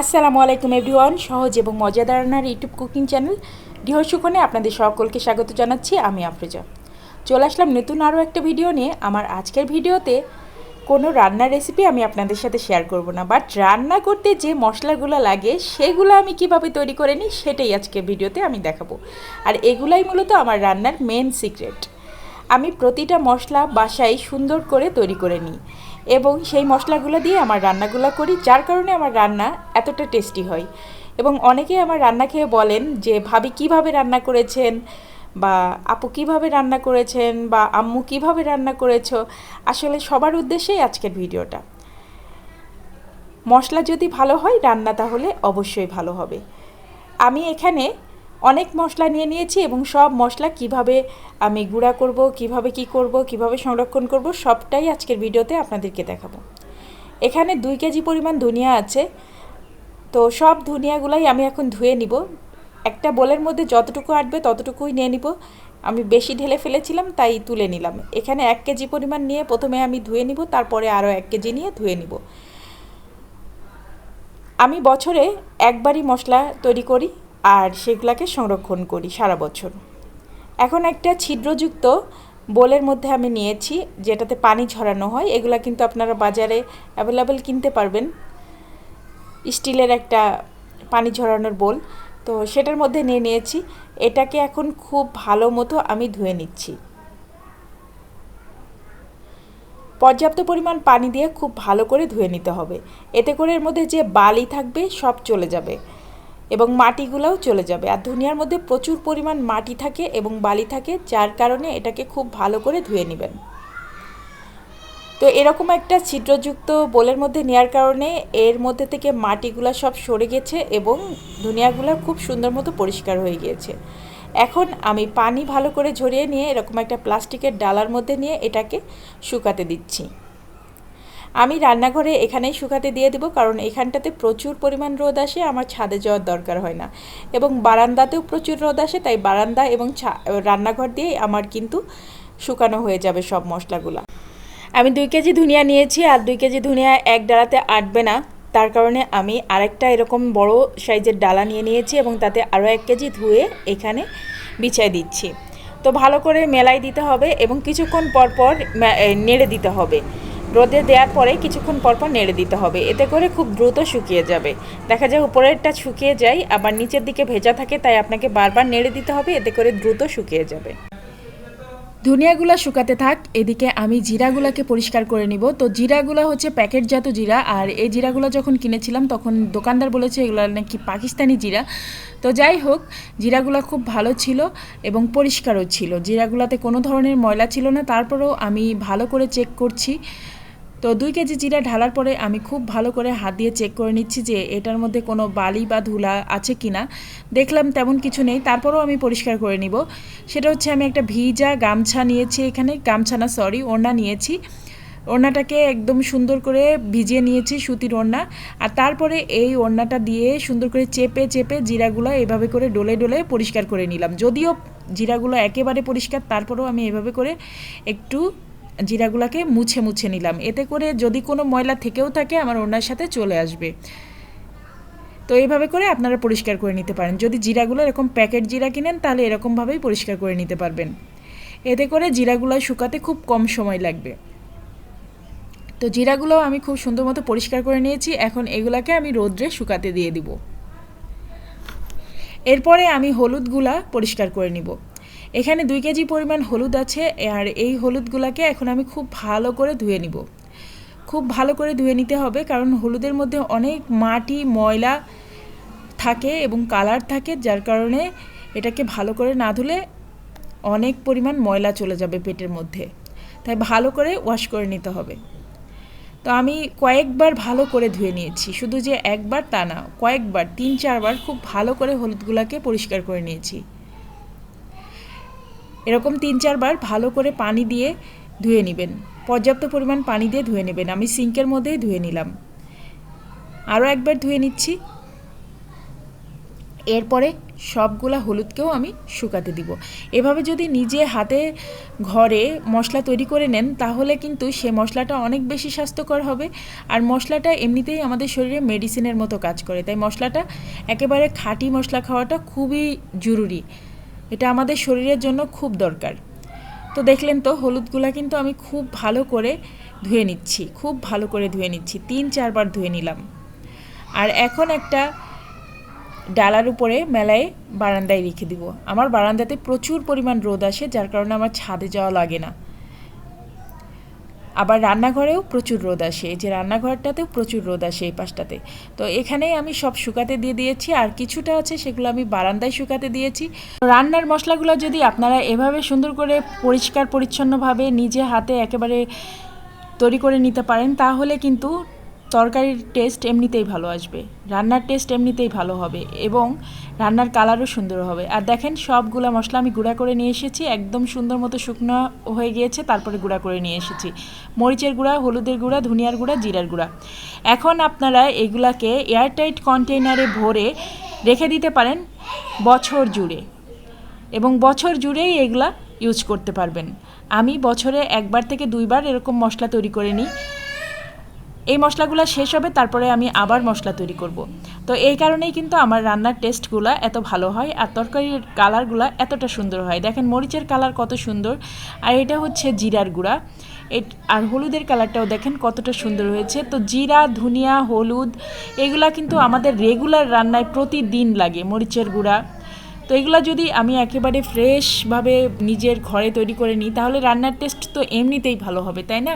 আসসালামু আলাইকুম এভরিওয়ান, সহজ এবং মজাদার রান্নার ইউটিউব কুকিং চ্যানেল গৃহসুখনে আপনাদের সকলকে স্বাগত জানাচ্ছি আমি আফরোজা। চলে আসলাম নতুন আরও একটা ভিডিও নিয়ে। আমার আজকের ভিডিওতে কোনো রান্নার রেসিপি আমি আপনাদের সাথে শেয়ার করব না বাট রান্না করতে যে মশলাগুলো লাগে, সেগুলো আমি কীভাবে তৈরি করে নিই সেটাই আজকে ভিডিওতে আমি দেখাবো। আর এগুলাই মূলত আমার রান্নার মেন সিক্রেট আমি প্রতিটা মশলা বাসায় সুন্দর করে তৈরি করে নিই। এবং সেই মশলাগুলো দিয়ে আমার রান্নাগুলো করি, যার কারণে আমার রান্না এতটা টেস্টি হয়। এবং অনেকেই আমার রান্না খেয়ে বলেন যে, ভাবি কীভাবে রান্না করেছেন? বা, আপু কীভাবে রান্না করেছেন? বা, আম্মু কীভাবে রান্না করেছ? আসলে সবার উদ্দেশ্যেই আজকের ভিডিওটা। মশলা যদি ভালো হয় রান্না তাহলে অবশ্যই ভালো হবে। আমি এখানে অনেক মশলা নিয়ে নিয়েছি এবং সব মশলা কীভাবে আমি গুঁড়া করব, কীভাবে কি করব, কীভাবে সংরক্ষণ করব, সবটাই আজকের ভিডিওতে আপনাদেরকে দেখাবো। এখানে দুই কেজি পরিমাণ ধনিয়া আছে। তো সব ধনিয়াগুলাই আমি এখন ধুয়ে নিব। একটা বোলের মধ্যে যতটুকু আটবে ততটুকুই নিয়ে নিব। আমি বেশি ঢেলে ফেলেছিলাম, তাই তুলে নিলাম। এখানে এক কেজি পরিমাণ নিয়ে প্রথমে আমি ধুয়ে নিব, তারপরে আরও এক কেজি নিয়ে ধুয়ে নিব। আমি বছরে একবারই মশলা তৈরি করি। আর সেগুলাকে সংরক্ষণ করি সারা বছর। এখন একটা ছিদ্রযুক্ত বোলের মধ্যে আমি নিয়েছি, যেটাতে পানি ঝরানো হয়। এগুলা কিন্তু আপনারা বাজারে অ্যাভেলেবেল কিনতে পারবেন। স্টিলের একটা পানি ঝরানোর বোল। তো সেটার মধ্যে নিয়ে নিয়েছি। এটাকে এখন খুব ভালো মতো আমি ধুয়ে নিচ্ছি। পর্যাপ্ত পরিমাণ পানি দিয়ে খুব ভালো করে ধুয়ে নিতে হবে। এতে করে এর মধ্যে যে বালি থাকবে সব চলে যাবে। এবং মাটিগুলোও চলে যাবে। আর ধনিয়ার মধ্যে প্রচুর পরিমাণ মাটি থাকে এবং বালি থাকে, যার কারণে এটাকে খুব ভালো করে ধুয়ে নেবেন। তো এরকম একটা ছিদ্রযুক্ত বোলের মধ্যে নেওয়ার কারণে এর মধ্যে থেকে মাটিগুলো সব সরে গেছে এবং ধনিয়াগুলো খুব সুন্দর মতো পরিষ্কার হয়ে গিয়েছে। এখন আমি পানি ভালো করে ঝরিয়ে নিয়ে এরকম একটা প্লাস্টিকের ডালার মধ্যে নিয়ে এটাকে শুকাতে দিচ্ছি। আমি রান্নাঘরে এখানেই শুকাতে দিয়ে দেবো, কারণ এখানটাতে প্রচুর পরিমাণ রোদ আসে, আমার ছাদে যাওয়ার দরকার হয় না। এবং বারান্দাতেও প্রচুর রোদ আসে, তাই বারান্দা এবং রান্নাঘর দিয়েই আমার কিন্তু শুকানো হয়ে যাবে সব মশলাগুলো। আমি দুই কেজি ধনিয়া নিয়েছি, আর দুই কেজি ধনিয়া এক ডালাতে আটবে না। তার কারণে আমি আরেকটা এরকম বড় সাইজের ডালা নিয়ে নিয়েছি এবং তাতে আরও এক কেজি ধুয়ে এখানে বিছাই দিচ্ছি। তো ভালো করে মেলাই দিতে হবে এবং কিছুক্ষণ পর পর নেড়ে দিতে হবে। রোদে দেওয়ার পরে কিছুক্ষণ পরপর নেড়ে দিতে হবে। এতে করে খুব দ্রুত শুকিয়ে যাবে। দেখা যায় উপরেরটা শুকিয়ে যায়, আবার নিচের দিকে ভেজা থাকে, তাই আপনাকে বারবার নেড়ে দিতে হবে, এতে করে দ্রুত শুকিয়ে যাবে। ধনিয়াগুলো শুকাতে থাক, এদিকে আমি জিরাগুলোকে পরিষ্কার করে নিব। তো জিরাগুলো হচ্ছে প্যাকেটজাত জিরা, আর এই জিরাগুলো যখন কিনেছিলাম, তখন দোকানদার বলেছে এগুলো নাকি পাকিস্তানি জিরা। তো যাই হোক, জিরাগুলো খুব ভালো ছিল এবং পরিষ্কারও ছিল। জিরাগুলোতে কোনো ধরনের ময়লা ছিল না, তারপরেও আমি ভালো করে চেক করছি। তো দুই কেজি জিরা ঢালার পরে আমি খুব ভালো করে হাত দিয়ে চেক করে নিচ্ছি যে এটার মধ্যে কোনো বালি বা ধুলা আছে কি না দেখলাম তেমন কিছু নেই, তারপরেও আমি পরিষ্কার করে নিব। সেটা হচ্ছে আমি একটা ভিজা গামছা নিয়েছি এখানে, গামছা না সরি ওড়না নিয়েছি। ওড়নাটাকে একদম সুন্দর করে ভিজিয়ে নিয়েছি সুতির ওড়না। আর তারপরে এই ওড়নাটা দিয়ে সুন্দর করে চেপে চেপে জিরাগুলো এভাবে করে ডলে ডলে পরিষ্কার করে নিলাম। যদিও জিরাগুলো একেবারে পরিষ্কার, তারপরেও আমি এভাবে করে একটু জিরাগুলোকে মুছে মুছে নিলাম। এতে করে যদি কোনো ময়লা থেকেও থাকে, আমার ওনার সাথে চলে আসবে। তো এইভাবে করে আপনারা পরিষ্কার করে নিতে পারেন। যদি জিরাগুলো এরকম প্যাকেট জিরা কিনেন, তাহলে এরকমভাবেই পরিষ্কার করে নিতে পারবেন। এতে করে জিরাগুলো শুকাতে খুব কম সময় লাগবে। তো জিরাগুলো আমি খুব সুন্দর মতো পরিষ্কার করে নিয়েছি। এখন এগুলাকে আমি রোদ্রে শুকাতে দিয়ে দিব। এরপরে আমি হলুদগুলা পরিষ্কার করে নিব। এখানে দুই কেজি পরিমাণ হলুদ আছে, আর এই হলুদগুলোকে এখন আমি খুব ভালো করে ধুয়ে নিব। খুব ভালো করে ধুয়ে নিতে হবে, কারণ হলুদের মধ্যে অনেক মাটি, ময়লা থাকে এবং কালার থাকে, যার কারণে এটাকে ভালো করে না ধুলে অনেক পরিমাণ ময়লা চলে যাবে পেটের মধ্যে। তাই ভালো করে ওয়াশ করে নিতে হবে। তো আমি কয়েকবার ভালো করে ধুয়ে নিয়েছি, শুধু যে একবার তা না, কয়েকবার, তিন চারবার খুব ভালো করে হলুদগুলোকে পরিষ্কার করে নিয়েছি। এরকম তিন চারবার ভালো করে পানি দিয়ে ধুয়ে নেবেন। পর্যাপ্ত পরিমাণ পানি দিয়ে ধুয়ে নেবেন। আমি সিঙ্কের মধ্যেই ধুয়ে নিলাম। আরও একবার ধুয়ে নিচ্ছি। এরপরে সবগুলা হলুদকেও আমি শুকাতে দিব। এভাবে যদি নিজে হাতে ঘরে মশলা তৈরি করে নেন, তাহলে কিন্তু সে মশলাটা অনেক বেশি স্বাস্থ্যকর হবে। আর মশলাটা এমনিতেই আমাদের শরীরে মেডিসিনের মতো কাজ করে। তাই মশলাটা একেবারে খাঁটি মশলা খাওয়াটা খুবই জরুরি। এটা আমাদের শরীরের জন্য খুব দরকার। তো দেখলেন তো, হলুদগুলা কিন্তু আমি খুব ভালো করে ধুয়ে নিচ্ছি, খুব ভালো করে ধুয়ে নিচ্ছি, তিন চারবার ধুয়ে নিলাম। আর এখন একটা ডালার উপরে মেলায় বারান্দায় রেখে দিব। আমার বারান্দাতে প্রচুর পরিমাণ রোদ আসে, যার কারণে আমার ছাদে যাওয়া লাগে না। আবার রান্নাঘরেও প্রচুর রোদ আসে। এই যে রান্নাঘরটাতেও প্রচুর রোদ আসে এই পাশটাতে। তো এখানেই আমি সব শুকাতে দিয়ে দিয়েছি, আর কিছুটা আছে সেগুলো আমি বারান্দায় শুকাতে দিয়েছি। রান্নার মশলাগুলো যদি আপনারা এভাবে সুন্দর করে পরিষ্কার পরিচ্ছন্নভাবে নিজে হাতে একেবারে তৈরি করে নিতে পারেন, তাহলে কিন্তু তরকারির টেস্ট এমনিতেই ভালো আসবে। রান্নার টেস্ট এমনিতেই ভালো হবে এবং রান্নার কালারও সুন্দর হবে। আর দেখেন, সবগুলা মশলা আমি গুঁড়া করে নিয়ে এসেছি। একদম সুন্দর মতো শুকনো হয়ে গিয়েছে, তারপরে গুঁড়া করে নিয়ে এসেছি। মরিচের গুঁড়া, হলুদের গুঁড়া, ধনিয়ার গুঁড়া, জিরার গুঁড়া। এখন আপনারা এগুলাকে এয়ারটাইট কন্টেইনারে ভরে রেখে দিতে পারেন বছর জুড়ে। এবং বছর জুড়েই এগুলা ইউজ করতে পারবেন। আমি বছরে একবার থেকে দুইবার এরকম মশলা তৈরি করে নিই। এই মশলাগুলো শেষ হবে, তারপরে আমি আবার মশলা তৈরি করব। তো এই কারণেই কিন্তু আমার রান্নার টেস্টগুলো এত ভালো হয় আর তরকারির কালারগুলো এতটা সুন্দর হয়। দেখেন মরিচের কালার কত সুন্দর। আর এটা হচ্ছে জিরার গুঁড়া। আর হলুদের কালারটাও দেখেন কতটা সুন্দর হয়েছে। তো জিরা, ধনিয়া, হলুদ, এগুলা কিন্তু আমাদের রেগুলার রান্নায় প্রতিদিন লাগে মরিচের গুঁড়া। তো এগুলো যদি আমি একেবারে ফ্রেশভাবে নিজের ঘরে তৈরি করে নিই, তাহলে রান্নার টেস্ট তো এমনিতেই ভালো হবে, তাই না?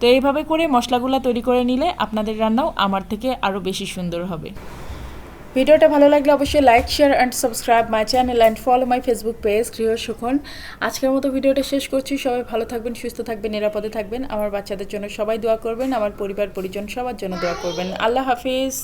তো এইভাবে করে মশলাগুলো তৈরি করে নিলে আপনাদের রান্নাও আমার থেকে আরও বেশি সুন্দর হবে। ভিডিওটা ভালো লাগলে অবশ্যই like share and subscribe my channel and follow my Facebook page গৃহ সুখন আজকের মতো ভিডিওটা শেষ করছি। সবাই ভালো থাকবেন, সুস্থ থাকবেন, নিরাপদে থাকবেন। আমার বাচ্চাদের জন্য সবাই দোয়া করবেন, আমার পরিবার, পরিজন সবার জন্য দোয়া করবেন। আল্লাহ হাফিজ।